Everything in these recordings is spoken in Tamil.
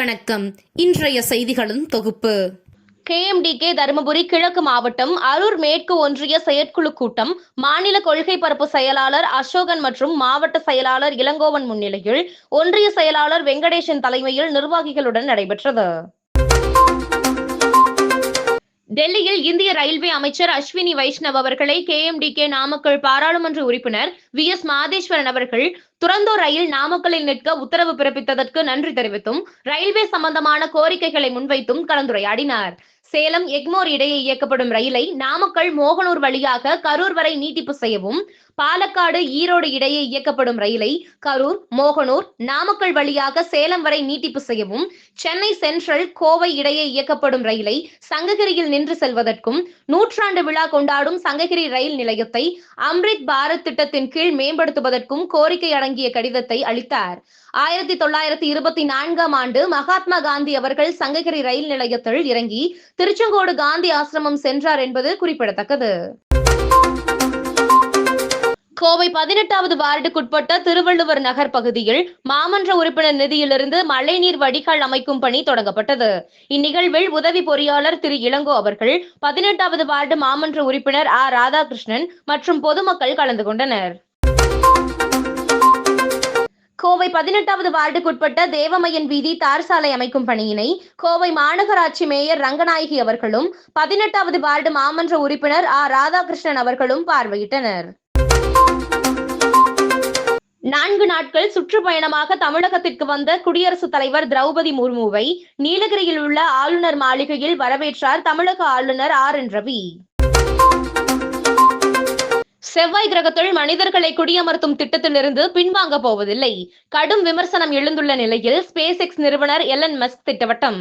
வணக்கம். இன்றைய செய்திகளின் தொகுப்பு. கேஎம்டிகே தருமபுரி கிழக்கு மாவட்டம் அரூர் மேற்கு ஒன்றிய செயற்குழு கூட்டம் மாநில கொள்கை பரப்பு செயலாளர் அசோகன் மற்றும் மாவட்ட செயலாளர் இளங்கோவன் முன்னிலையில் ஒன்றிய செயலாளர் வெங்கடேசன் தலைமையில் நிர்வாகிகளுடன் நடைபெற்றது. டெல்லியில் இந்திய ரயில்வே அமைச்சர் அஸ்வினி வைஷ்ணவ் அவர்களை கே எம்டி கே நாமக்கல் பாராளுமன்ற உறுப்பினர் வி எஸ் மாதேஸ்வரன் அவர்கள் துறந்தோ ரயில் நாமக்கலில் நிற்க உத்தரவு பிறப்பித்ததற்கு நன்றி தெரிவித்தும் ரயில்வே சம்பந்தமான கோரிக்கைகளை முன்வைத்தும் கலந்துரையாடினார். சேலம் எக்மோர் இடையே இயக்கப்படும் ரயிலை நாமக்கல் மோகனூர் வழியாக கரூர் வரை நீட்டிப்பு செய்யவும் பாலக்காடு ஈரோடு இடையே இயக்கப்படும் ரயிலை கரூர் மோகனூர் நாமக்கல் வழியாக சேலம் வரை நீட்டிப்பு செய்யவும் சென்னை சென்ட்ரல் கோவை இடையே இயக்கப்படும் ரயிலை சங்ககிரியில் நின்று செல்வதற்கும் நூற்றாண்டு விழா கொண்டாடும் சங்ககிரி ரயில் நிலையத்தை அம்ரித் பாரத் திட்டத்தின் கீழ் மேம்படுத்துவதற்கும் கோரிக்கை அடங்கிய கடிதத்தை அளித்தார். ஆயிரத்தி தொள்ளாயிரத்தி இருபத்தி நான்காம் ஆண்டு மகாத்மா காந்தி அவர்கள் சங்ககிரி ரயில் நிலையத்தில் இறங்கி திருச்செங்கோடு காந்தி ஆசிரமம் சென்றார் என்பது குறிப்பிடத்தக்கது. கோவை பதினெட்டாவது வார்டுக்குட்பட்ட திருவள்ளுவர் நகர் பகுதியில் மாமன்ற உறுப்பினர் நிதியிலிருந்து மழைநீர் வடிகால் அமைக்கும் பணி தொடங்கப்பட்டது. இந்நிகழ்வில் உதவி பொறியாளர் திரு இளங்கோ அவர்கள் பதினெட்டாவது வார்டு மாமன்ற உறுப்பினர் ஆ ராதாகிருஷ்ணன் மற்றும் பொதுமக்கள் கலந்து கொண்டனர். கோவை பதினெட்டாவது வார்டுக்குட்பட்ட தேவமையன் வீதி தார் சாலை அமைக்கும் பணியினை கோவை மாநகராட்சி மேயர் ரங்கநாயகி அவர்களும் பதினெட்டாவது வார்டு மாமன்ற உறுப்பினர் ஆ. ராதாகிருஷ்ணன் அவர்களும் பார்வையிட்டனர். நான்கு நாட்கள் சுற்றுப்பயணமாக தமிழகத்திற்கு வந்த குடியரசுத் தலைவர் திரௌபதி முர்முவை நீலகிரியில் உள்ள ஆளுநர் மாளிகையில் வரவேற்றார் தமிழக ஆளுநர் ஆர். என். ரவி. செவ்வாய் கிரகத்தில் மனிதர்களை குடியமர்த்தும் திட்டத்திலிருந்து பின்வாங்க போவதில்லை. கடும் விமர்சனம் எழுந்துள்ள நிலையில் ஸ்பேஸ் எக்ஸ் நிறுவனர் எலன் மஸ்க் திட்டவட்டம்.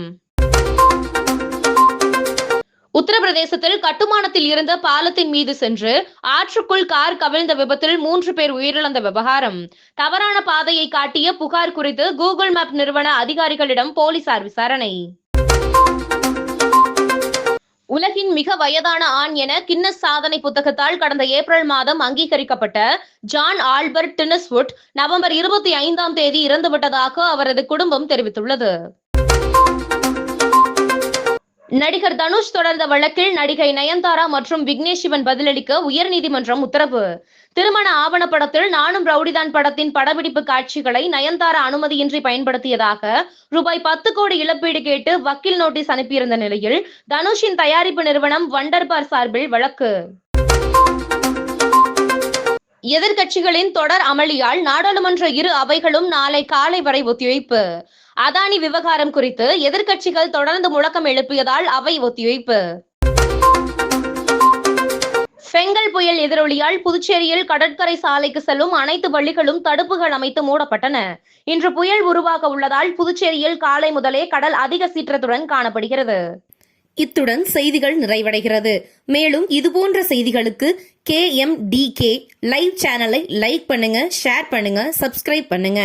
உத்தரப்பிரதேசத்தில் கட்டுமானத்தில் இருந்த பாலத்தின் மீது சென்று ஆற்றுக்குள் கார் கவிழ்ந்த விபத்தில் மூன்று பேர் உயிரிழந்த விவகாரம். தவறான பாதையை காட்டிய புகார் குறித்து கூகுள் மேப் நிறுவன அதிகாரிகளிடம் போலீசார் விசாரணை. உலகின் மிக வயதான ஆண் என கின்னஸ் சாதனை புத்தகத்தால் கடந்த ஏப்ரல் மாதம் அங்கீகரிக்கப்பட்ட ஜான் ஆல்பர்ட் டினஸ்வுட் நவம்பர் இருபத்தி ஐந்தாம் தேதி இறந்துவிட்டதாக அவரது குடும்பம் தெரிவித்துள்ளது. நடிகர் தனுஷ் தொடர்ந்த வழக்கில் நடிகை நயன்தாரா மற்றும் விக்னேஷ் சிவன் பதிலளிக்க உயர்நீதிமன்றம் உத்தரவு. திருமண ஆவணப்படத்தில் நானும் ரவுடிதான் படத்தின் படப்பிடிப்பு காட்சிகளை நயன்தாரா அனுமதியின்றி பயன்படுத்தியதாக ரூபாய் பத்து கோடி இழப்பீடு கேட்டு வக்கீல் நோட்டீஸ் அனுப்பியிருந்த நிலையில் தனுஷின் தயாரிப்பு நிறுவனம் வண்டர்பார் சார்பில் வழக்கு. எதிர்கட்சிகளின் தொடர் அமளியால் நாடாளுமன்ற இரு அவைகளும் நாளை காலை வரை ஒத்திவைப்பு. அதானி விவகாரம் குறித்து எதிர்க்கட்சிகள் தொடர்ந்து முழக்கம் எழுப்பியதால் அவை ஒத்திவைப்பு. செங்கல் புயல் எதிரொலியால் புதுச்சேரியில் கடற்கரை சாலைக்கு செல்லும் அனைத்து வழிகளும் தடுப்புகள் அமைத்து மூடப்பட்டன. இன்று புயல் உருவாக உள்ளதால் புதுச்சேரியில் காலை முதலே கடல் அதிக சீற்றத்துடன் காணப்படுகிறது. இத்துடன் செய்திகள் நிறைவடைகிறது. மேலும் இதுபோன்ற செய்திகளுக்கு K M D K live சேனலை லைக் பண்ணுங்க ஷேர் பண்ணுங்க சப்ஸ்கிரைப் பண்ணுங்க.